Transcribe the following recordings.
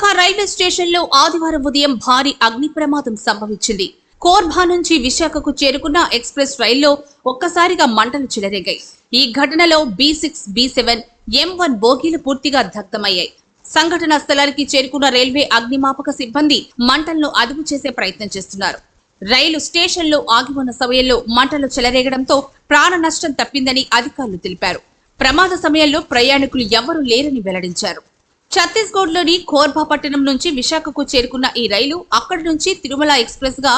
Visakha railway స్టేషన్లో ఆదివారం ఉదయం భారీ అగ్ని ప్రమాదం సంభవించింది. కోర్బా నుంచి విశాఖకు చేరుకున్న ఎక్స్ప్రెస్ రైల్లో ఒక్కసారిగా మంటలు చెలరేగాయి. ఈ ఘటనలో B six B seven M one బోగీలు పూర్తిగా దగ్ధమయ్యాయి. సంఘటన స్థలానికి చేరుకున్న రైల్వే అగ్నిమాపక సిబ్బంది మంటలను అదుపు చేసే ప్రయత్నం చేస్తున్నారు. రైలు స్టేషన్లో ఆగి ఉన్న సమయంలో మంటలు చెలరేగడంతో ప్రాణ నష్టం తప్పిందని అధికారులు తెలిపారు. ప్రమాద సమయంలో ప్రయాణికులు ఎవరూ లేరని వెల్లడించారు. ఛత్తీస్గఢ్లోని కోర్బా పట్టణం నుంచి విశాఖకు చేరుకున్న ఈ రైలు అక్కడి నుంచి తిరుమల ఎక్స్ప్రెస్గా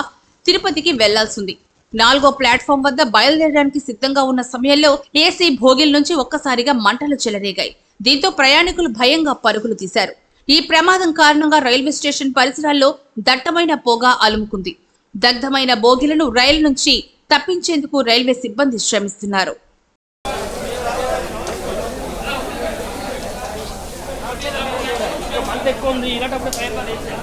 తిరుపతికి వెళ్ళాల్సింది. నాలుగో ప్లాట్ఫామ్ వద్ద బయలుదేరడానికి సిద్ధంగా ఉన్న సమయంలో ఏసీ భోగిల్ నుంచి ఒక్కసారిగా మంటలు చెలరేగాయి. దీంతో ప్రయాణికులు భయంగా పరుగులు తీశారు. ఈ ప్రమాదం కారణంగా రైల్వే స్టేషన్ పరిసరాల్లో దట్టమైన పొగ అలుముకుంది. దగ్ధమైన బోగిలను రైలు నుంచి తప్పించేందుకు రైల్వే సిబ్బంది శ్రమిస్తున్నారు. మంట ఎక్కువ ఉంది ఇలాంటప్పుడు ప్రయత్నాలు వేసాను